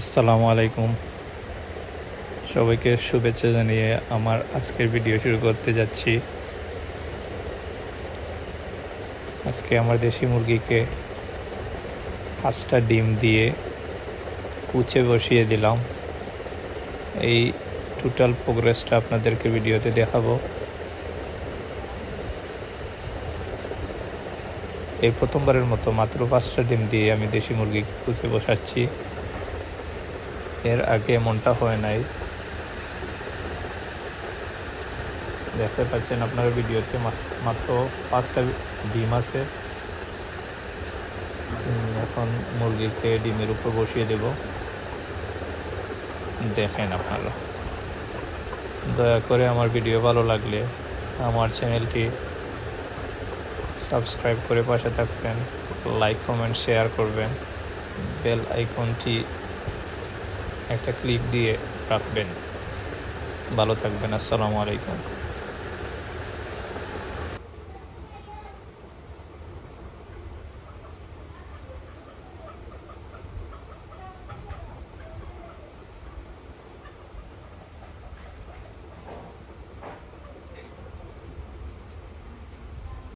আসসালামু আলাইকুম। সবাইকে শুভেচ্ছা জানিয়ে আমার আজকের ভিডিও শুরু করতে যাচ্ছি। আজকে আমার দেশি মুরগিকে পাঁচটা ডিম দিয়ে কুচে বসিয়ে দিলাম। এই টোটাল প্রোগ্রেসটা আপনাদেরকে ভিডিওতে দেখাবো। এই প্রথমবারের মতো মাত্র পাঁচটা ডিম দিয়ে আমি দেশি মুরগিকে কুচে বসাচ্ছি। এর আগে এমনটা হয় নাই। দেখতে পাচ্ছেন আপনার ভিডিওতে মাত্র পাঁচটা ডিম আছে। এখন মুরগিকে ডিমের উপর বসিয়ে দেব। দেখেন আপনারা। দয়া করে আমার ভিডিও ভালো লাগলে আমার চ্যানেলটি সাবস্ক্রাইব করে পাশে থাকবেন, লাইক, কমেন্ট, শেয়ার করবেন। বেল আইকনটি একটা ক্লিক দিয়ে রাখবেন। ভালো থাকবেন আসসালামু আলাইকুম।